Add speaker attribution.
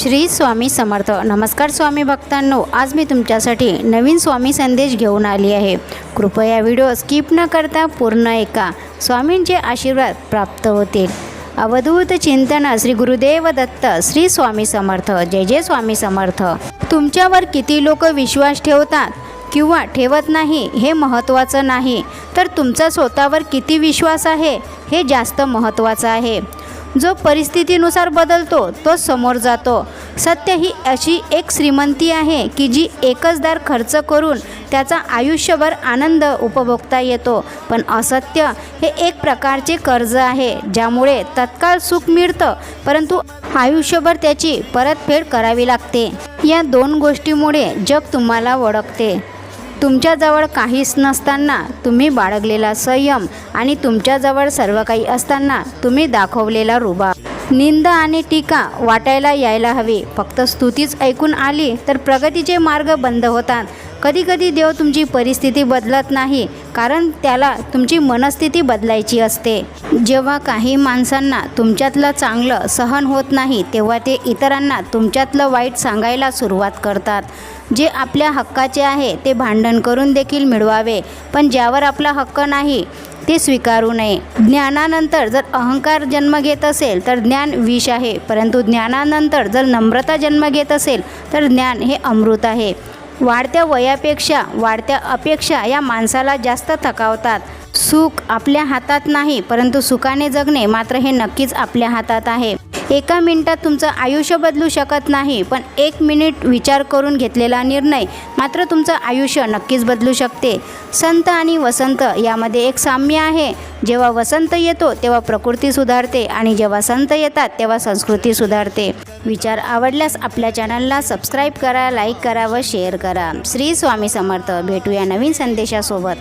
Speaker 1: श्री स्वामी समर्थ. नमस्कार स्वामी भक्तांनो आज मी तुमच्यासाठी नवीन स्वामी संदेश घेऊन आली आहे. कृपया व्हिडिओ स्किप न करता पूर्ण ऐका. स्वामींचे आशीर्वाद प्राप्त होतील. अवधूत चिंतन श्री गुरुदेव दत्त श्री स्वामी समर्थ. जय जय स्वामी समर्थ. तुमच्यावर किती लोक विश्वास ठेवतात किंवा ठेवत नाही हे महत्त्वाचं नाही. तर तुमचा स्वतःवर किती विश्वास आहे हे जास्त महत्त्वाचं आहे. जो परिस्थितीनुसार बदलतो तो समोर जातो. सत्य ही अशी एक श्रीमंती आहे की जी एकच दार खर्च करून त्याचा आयुष्यभर आनंद उपभोगता येतो. पण असत्य हे एक प्रकारचे कर्ज आहे ज्यामुळे तत्काळ सुख मिळतं परंतु आयुष्यभर त्याची परतफेड करावी लागते. या दोन गोष्टीमुळे जग तुम्हाला ओळखते तुमच्याजवळ काहीच नसताना तुम्ही बाळगलेला संयम आणि तुमच्याजवळ सर्व काही असताना तुम्ही दाखवलेला रुबा निंद आणि टीका वाटायला यायला हवी. फक्त स्तुतीच ऐकून आली तर प्रगतीचे मार्ग बंद होतात. कधीकधी देव तुमची परिस्थिती बदलत नाही कारण त्याला तुमची मनस्थिती बदलायची असते. जेव्हा काही माणसांना तुमच्यातलं चांगलं सहन होत नाही तेव्हा ते इतरांना तुमच्यातलं वाईट सांगायला सुरुवात करतात. जे आपल्या हक्काचे आहे ते भांडण करून देखील मिळवावे पण ज्यावर आपला हक्क नाही ते स्वीकारू नये. ज्ञानानंतर जर अहंकार जन्म घेत असेल तर ज्ञान विष आहे परंतु ज्ञानानंतर जर नम्रता जन्म घेत असेल तर ज्ञान हे अमृत आहे. वाढत्या वयापेक्षा वाढत्या अपेक्षा या माणसाला जास्त थकावतात. सुख आपल्या हातात नाही परंतु सुखाने जगणे मात्र हे नक्कीच आपल्या हातात आहे. एका मिनिटात तुमचं आयुष्य बदलू शकत नाही पण एक मिनिट विचार करून घेतलेला निर्णय मात्र तुमचं आयुष्य नक्कीच बदलू शकते. संत आणि वसंत यामध्ये एक साम्य आहे. जेव्हा वसंत येतो तेव्हा प्रकृती सुधारते आणि जेव्हा संत येतात तेव्हा संस्कृती सुधारते. विचार आवडल्यास आपल्या चॅनलला सबस्क्राईब करा लाईक करा व शेअर करा. श्री स्वामी समर्थ. भेटूया नवीन संदेशासोबत.